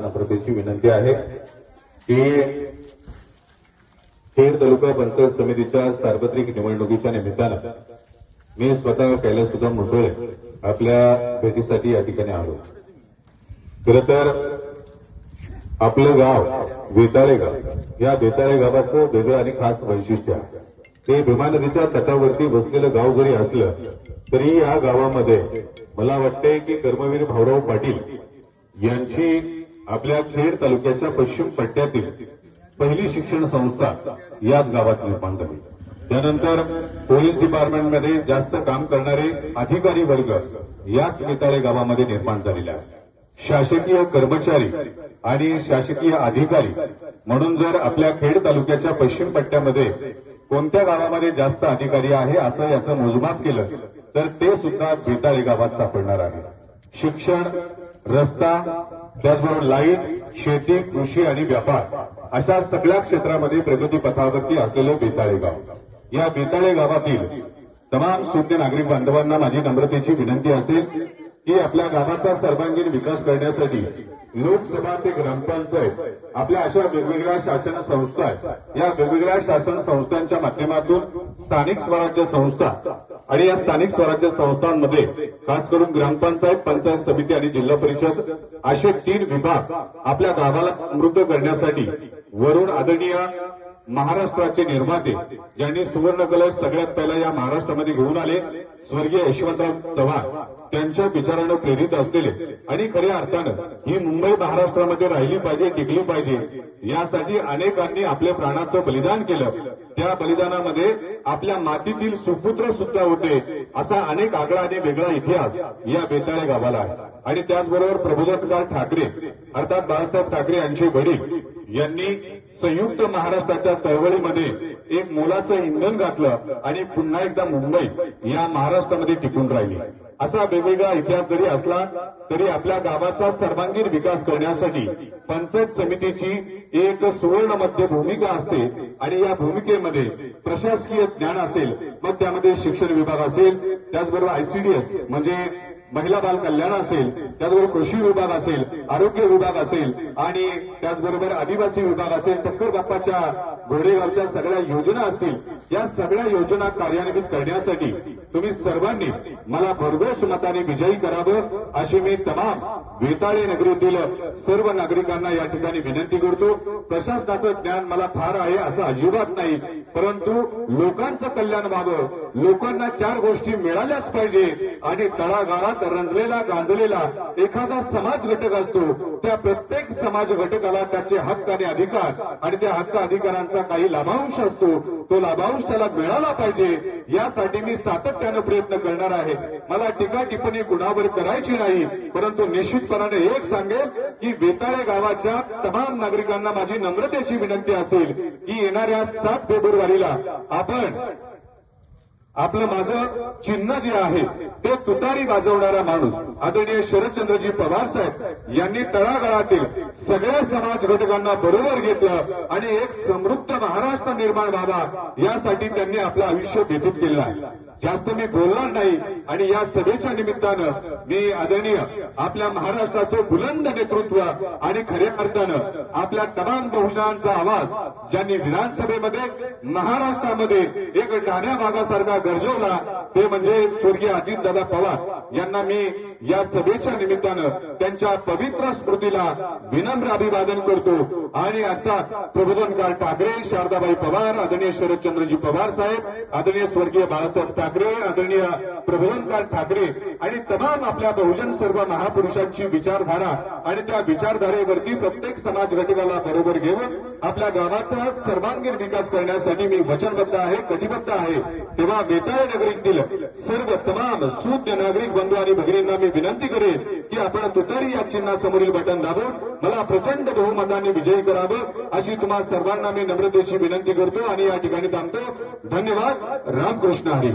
नम्रतेची विनंती आहे की खेड तालुका पंचायत समितीच्या सार्वत्रिक निवडणुकीच्या निमित्तानं मी स्वतः कैलास सुद्धा मुसळे आपल्या भेटीसाठी या ठिकाणी आलो. खरं तर आपलं गाव बेताळे गाव या बेताळे गावाचं वेगळं आणि खास वैशिष्ट्य आहे. ते भीमा नदीच्या तटावरती बसलेलं गाव जरी असलं तरी या गावामध्ये मला वाटतंय की कर्मवीर भाऊराव पाटील यांची आपल्या खेड तालुक्याच्या पश्चिम पट्ट्यातील पहिली शिक्षण संस्था याच गावात निर्माण झाली. त्यानंतर पोलीस डिपार्टमेंटमध्ये जास्त काम करणारे अधिकारी वर्ग याच बेताळे गावामध्ये निर्माण झालेला आहे शासकीय कर्मचारी आणि शासकीय अधिकारी म्हणून जर आपल्या खेड तालुक्याच्या पश्चिम पट्ट्यामध्ये कोणत्या गावामध्ये जास्त अधिकारी आहे असं याचं मोजमाप केलं तर ते सुद्धा बेताळे गावात सापडणार आहे. शिक्षण रस्ता त्याचबरोबर लाइट शेती कृषी आणि व्यापार अशा सगळ्या क्षेत्रामध्ये प्रगती पथावरती असलेलं बेताळे गाव. या बेताळे गावातील तमाम सुज्ञ नागरिक बांधवांना माझी नम्रतेची विनंती असेल की आपल्या गावाचा सर्वांगीण विकास करण्यासाठी लोकसभा ते ग्रामपंचायत आपल्या अशा वेगवेगळ्या शासन संस्था आहेत. या वेगवेगळ्या शासन संस्थांच्या माध्यमातून स्थानिक स्वराज्य संस्था आणि या स्थानिक स्वराज्य संस्थांमध्ये खास करून ग्रामपंचायत पंचायत समिती आणि जिल्हा परिषद असे तीन विभाग आपल्या गावाला समृद्ध करण्यासाठी वरुण आदरणीय महाराष्ट्राचे निर्माते ज्यांनी सुवर्ण कलश सगळ्यात पहिला या महाराष्ट्रामध्ये घेऊन आले स्वर्गीय यशवंतराव चव्हाण त्यांच्या विचारानं प्रेरित असलेले आणि खऱ्या अर्थानं ही मुंबई महाराष्ट्रामध्ये राहिली पाहिजे टिकली पाहिजे यासाठी अनेकांनी आपल्या प्राणाचं बलिदान केलं. त्या बलिदानामध्ये आपल्या मातीतील सुपुत्र सुद्धा होते. असा अनेक आगळा आणि वेगळा इतिहास या बेताळे गावाला आहे. आणि त्याचबरोबर प्रबोधनकार ठाकरे अर्थात बाळासाहेब ठाकरे यांचे वडील यांनी संयुक्त महाराष्ट्राच्या चळवळीमध्ये एक मोलाचं इंधन घातलं आणि पुन्हा एकदा मुंबई या महाराष्ट्रामध्ये टिकून राहिली. असा वेगवेगळा इतिहास जरी असला तरी आपल्या गावाचा सर्वांगीण विकास करण्यासाठी पंचायत समितीची एक सुवर्ण मध्य भूमिका असते आणि या भूमिकेमध्ये प्रशासकीय ज्ञान असेल मग त्यामध्ये शिक्षण विभाग असेल त्याचबरोबर आयसीडीएस म्हणजे महिला बाल कल्याण असेल त्याचबरोबर कृषी विभाग असेल आरोग्य विभाग असेल आणि त्याचबरोबर आदिवासी विभाग असेल टक्कर बाप्पाच्या घोडेगावच्या सगळ्या योजना असतील या सगळ्या योजना कार्यान्वित करण्यासाठी तुम्ही सर्वांनी मला भरघोस मताने विजयी करावं अशी मी तमाम वेताळे नगरीतील सर्व नागरिकांना या ठिकाणी विनंती करतो. प्रशासनाचं ज्ञान मला फार आहे असं अजिबात नाही परंतु लोकांचं कल्याण व्हावं लोकांना चार गोष्टी मिळाल्याच पाहिजे. आणि तळागाळात रंजलेला गांजलेला एखादा समाज घटक असतो त्या प्रत्येक समाज घटकाला त्याचे हक्क आणि अधिकार आणि त्या हक्क अधिकारांचा काही लाभांश असतो. तो लाभांश त्याला मिळाला पाहिजे. यासाठी मी सातत्यानं प्रयत्न करणार आहे. मला टीका टिप्पणी कुणावर करायची नाही परंतु निश्चितपणाने एक सांगेल की वेताळे गावाच्या तमाम नागरिकांना माझी नम्रतेची विनंती असेल की येणाऱ्या सात फेब्रुवारीला आपण आपलं माझं चिन्ह जे आहे ते तुतारी वाजवणारा माणूस आदरणीय शरदचंद्रजी पवार साहेब यांनी तळागाळातील सगळ्या समाज घटकांना बरोबर घेतलं आणि एक समृद्ध महाराष्ट्र निर्माण व्हावा यासाठी त्यांनी आपलं आयुष्य व्यतीत केलं आहे. जास्त मी बोलणार नाही आणि या सभेच्या निमित्तानं मी आदरणीय आपल्या महाराष्ट्राचं बुलंद नेतृत्व आणि खऱ्या अर्थानं आपल्या तमाम बहुजनांचा आवाज ज्यांनी विधानसभेमध्ये महाराष्ट्रामध्ये एक डाण्या भागासारखा गरजवला ते म्हणजे स्वर्गीय अजितदादा पवार. यांना मी या सभेच्या निमित्तानं त्यांच्या पवित्र स्मृतीला विनम्र अभिवादन करतो. आणि आता प्रबोधनकार ठाकरे शारदाबाई पवार आदरणीय शरदचंद्रजी पवार साहेब आदरणीय स्वर्गीय बाळासाहेब ठाकरे आदरणीय प्रबोधनकार ठाकरे आणि तमाम आपल्या बहुजन सर्व महापुरुषांची विचारधारा आणि त्या विचारधारेवरती प्रत्येक समाज घटकाला बरोबर घेऊन आपल्या गावाचा सर्वांगीण विकास करण्यासाठी मी वचनबद्ध आहे कटिबद्ध आहे. तेव्हा बेताळे नगरीतील सर्व तमाम सूद्य नागरिक बंधू आणि भगिनींना मी विनंती करेन की आपण तुतारी या चिन्हासमोरील बटन दाबून मला प्रचंड बहुमताने विजयी करावं अशी तुम्हा सर्वांना मी नम्रतेची विनंती करतो आणि या ठिकाणी थांबतो. धन्यवाद. रामकृष्ण हरी.